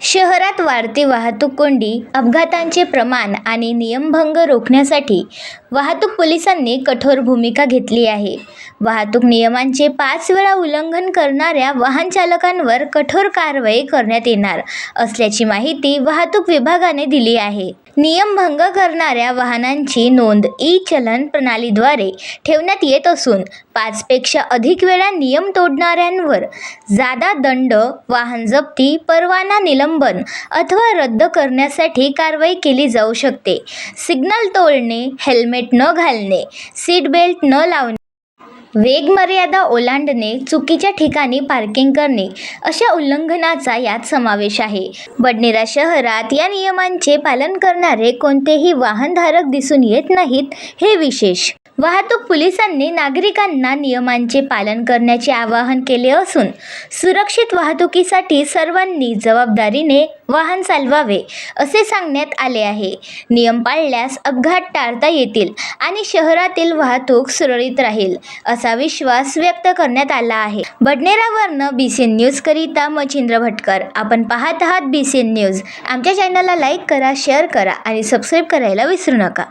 शहरात वाढती वाहतूक कोंडी अपघातांचे प्रमाण आणि नियमभंग रोखण्यासाठी वाहतूक पोलिसांनी कठोर भूमिका घेतली आहे. वाहतूक नियमांचे पाच वेळा उल्लंघन करणाऱ्या वाहन चालकांवर कठोर कारवाई करण्यात येणार असल्याची माहिती वाहतूक विभागाने दिली आहे. नियमभंग करणाऱ्या वाहनांची नोंद ई चलन प्रणालीद्वारे ठेवण्यात येत असून पाचपेक्षा अधिक वेळा नियम तोडणाऱ्यांवर जादा दंड वाहन जप्ती परवाना निलंबन अथवा रद्द करण्यासाठी कारवाई केली जाऊ शकते. सिग्नल तोडणे हेल्मेट न घालणे सीट बेल्ट न लावणे वेगमर्यादा ओलांडणे चुकीच्या ठिकाणी पार्किंग करणे अशा उल्लंघनाचा यात समावेश आहे. बडनेरा शहरात या नियमांचे पालन करणारे कोणतेही वाहनधारक दिसून येत नाहीत हे विशेष. वाहतूक पोलिसांनी नागरिकांना नियमांचे पालन करण्याचे आवाहन केले असून सुरक्षित वाहतुकीसाठी सर्वांनी जबाबदारीने वाहन चालवावे असे सांगण्यात आले आहे. नियम पाळल्यास अपघात टाळता येतील आणि शहरातील वाहतूक सुरळीत राहील असा विश्वास व्यक्त करण्यात आला आहे. बडनेरावरनं बी सी न्यूज न्यूजकरिता मच्छिंद्र भटकर. आपण पाहत आहात बी सी न्यूज आमच्या चॅनलला लाईक करा शेअर करा आणि सबस्क्राईब करायला विसरू नका.